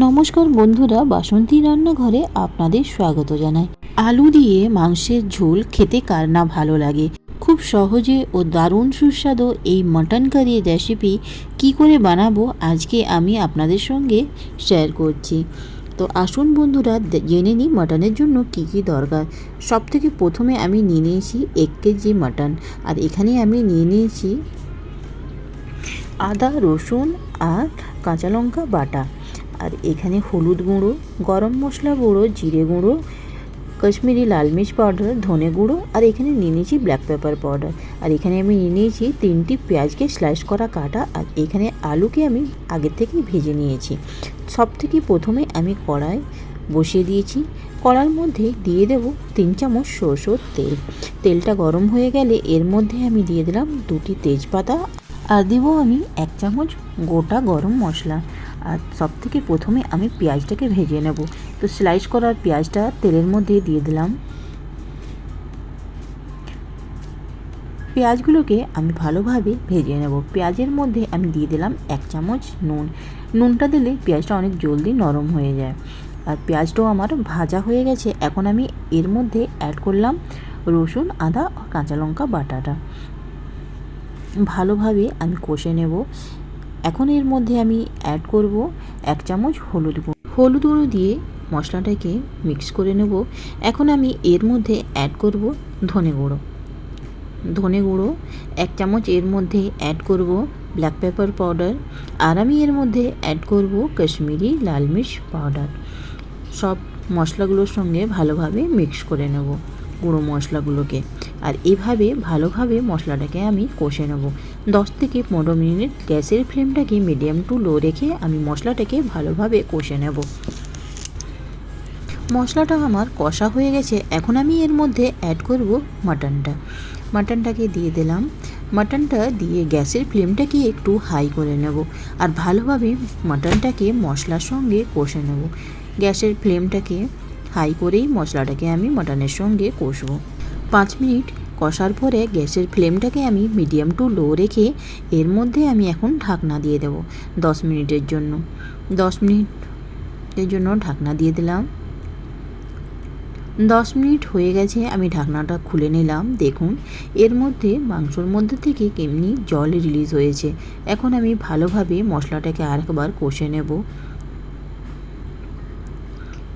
নমস্কার বন্ধুরা, বাসন্তী রান্নাঘরে আপনাদের স্বাগত জানাই। আলু দিয়ে মাংসের ঝোল খেতে কার না ভালো লাগে? খুব সহজে ও দারুণ সুস্বাদু এই মটন কারি রেসিপি কি করে বানাবো আজকে আমি আপনাদের সঙ্গে শেয়ার করছি। তো আসুন বন্ধুরা জেনে নিই মাটনের জন্য কি কি দরকার। সব থেকে প্রথমে আমি নিয়ে নিয়েছি এক কেজি মাটন আর এখানে আমি নিয়ে নিয়েছি আদা, রসুন আর কাঁচা লঙ্কা বাটা। আর এখানে হলুদ গুঁড়ো, গরম মশলা গুঁড়ো, জিরে গুঁড়ো, কাশ্মীরি লাল মির্চ পাউডার, ধনে গুঁড়ো আর এখানে নিয়ে নিয়েছি ব্ল্যাক পেপার পাউডার আর এখানে আমি নিয়ে নিয়েছি তিনটি পেঁয়াজকে স্লাইস করা কাটা আর এখানে আলুকে আমি আগের থেকেই ভেজে নিয়েছি। সব থেকে প্রথমে আমি কড়াই বসিয়ে দিয়েছি। কড়ার মধ্যে দিয়ে দেব তিন চামচ সরষের তেল। তেলটা গরম হয়ে গেলে এর মধ্যে আমি দিয়ে দিলাম দুটি তেজপাতা। আর দেবো আমি এক চামচ গোটা গরম মশলা। আর সব থেকে প্রথমে আমি পেঁয়াজটাকে ভেজে নেব। তো স্লাইস করার পেঁয়াজটা তেলের মধ্যে দিয়ে দিলাম। পেঁয়াজগুলোকে আমি ভালোভাবে ভেজে নেব। পেঁয়াজের মধ্যে আমি দিয়ে দিলাম এক চামচ নুন। নুনটা দিলে পেঁয়াজটা অনেক জলদি নরম হয়ে যায়। আর পেঁয়াজটাও আমার ভাজা হয়ে গেছে। এখন আমি এর মধ্যে অ্যাড করলাম রসুন, আদা, কাঁচা লঙ্কা, বাটাটা। ভালোভাবে আমি কষে নেব। এখন এর মধ্যে আমি অ্যাড করব এক চামচ হলুদ গুঁড়ো। হলুদ গুঁড়ো দিয়ে মশলাটাকে মিক্স করে নেব। এখন আমি এর মধ্যে অ্যাড করব ধনে গুঁড়ো। ধনে গুঁড়ো এক চামচ এর মধ্যে অ্যাড করব ব্ল্যাক পেপার পাউডার আর আমি এর মধ্যে অ্যাড করব কাশ্মীরি লাল মির্চ পাউডার সব মশলাগুলোর সঙ্গে ভালোভাবে মিক্স করে নেব। গুঁড়ো মশলাগুলোকে। আর এভাবে, ভালোভাবে মশলাটাকে আমি কষে নেব। দশ থেকে পনেরো মিনিট গ্যাসের ফ্লেমটাকে মিডিয়াম টু লো রেখে আমি মশলাটাকে ভালোভাবে কষে নেব। মশলাটা আমার কষা হয়ে গেছে। এখন আমি এর মধ্যে অ্যাড করব মাটনটা মাটনটাকে দিয়ে দিলাম। মাটনটা দিয়ে গ্যাসের ফ্লেমটাকে একটু হাই করে নেব। আর ভালোভাবে মাটনটাকে মশলার সঙ্গে কষে নেব। গ্যাসের ফ্লেমটাকে হাই করেই মশলাটাকে আমি মাটনের সঙ্গে কষবো। পাঁচ মিনিট কষার পরে গ্যাসের ফ্লেমটাকে আমি মিডিয়াম টু লো রেখে এর মধ্যে আমি এখন ঢাকনা দিয়ে দেব দশ মিনিটের জন্য। দশ মিনিটের জন্য ঢাকনা দিয়ে দিলাম। দশ মিনিট হয়ে গেছে, আমি ঢাকনাটা খুলে নিলাম। দেখুন, এর মধ্যে, মাংসর মধ্যে থেকে কেমনি জল রিলিজ হয়েছে। এখন আমি ভালোভাবে মশলাটাকে আরেকবার কষে নেব।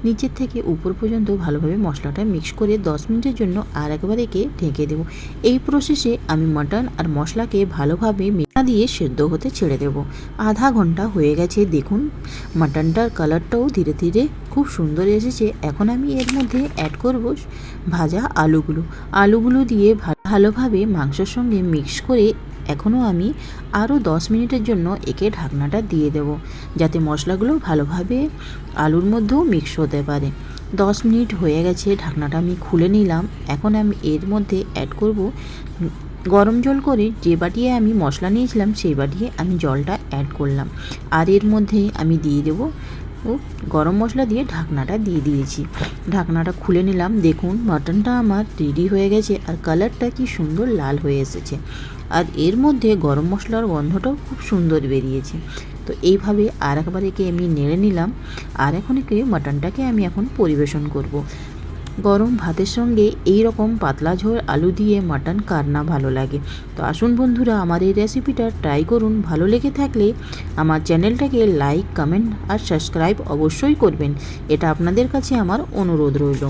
নিচের থেকে উপর পর্যন্ত ভালোভাবে মশলাটা মিক্স করে দশ মিনিটের জন্য আর একবার একে ঢেকে দেবো। এই প্রসেসে আমি মাটন আর মশলাকে ভালোভাবে মেশা দিয়ে সেদ্ধ হতে ছেড়ে দেবো। আধা ঘণ্টা হয়ে গেছে, দেখুন। মাটনটার কালারটাও ধীরে ধীরে খুব সুন্দর এসেছে। এখন আমি এর মধ্যে অ্যাড করব ভাজা আলুগুলো। আলুগুলো দিয়ে ভালোভাবে মাংসের সঙ্গে মিক্স করে এখনও আমি আরও দশ মিনিটের জন্য একে ঢাকনাটা দিয়ে দেব, যাতে মশলাগুলো ভালোভাবে আলুর মধ্যেও মিক্স হতে পারে। দশ মিনিট হয়ে গেছে, ঢাকনাটা আমি খুলে নিলাম। এখন আমি এর মধ্যে অ্যাড করব গরম জল করে যে বাটিয়ে আমি মশলা নিয়েছিলাম, সেই বাটিয়ে আমি জলটা অ্যাড করলাম। আর এর মধ্যে আমি দিয়ে দেবো ও গরম মশলা দিয়ে ঢাকনাটা দিয়ে দিয়েছি। ঢাকনাটা খুলে নিলাম, দেখুন মাটনটা আমার রেডি হয়ে গেছে আর কালারটা কি সুন্দর লাল হয়ে এসেছে। আর এর মধ্যে গরম মশলার গন্ধটাও খুব সুন্দর বেরিয়েছে। তো এইভাবে আর একবার একে আমি নেড়ে নিলাম, আর এখন একে মাটনটাকে আমি এখন পরিবেশন করব। গরম ভাতের সঙ্গে এই রকম পাতলা ঝোল আলু দিয়ে মাটন কার না ভালো লাগে। তো আসুন বন্ধুরা আমার এই রেসিপিটা ট্রাই করুন। ভালো লেগে থাকলে আমার চ্যানেলটাকে লাইক কমেন্ট আর সাবস্ক্রাইব অবশ্যই করবেন। এটা আপনাদের কাছে আমার অনুরোধ রইল।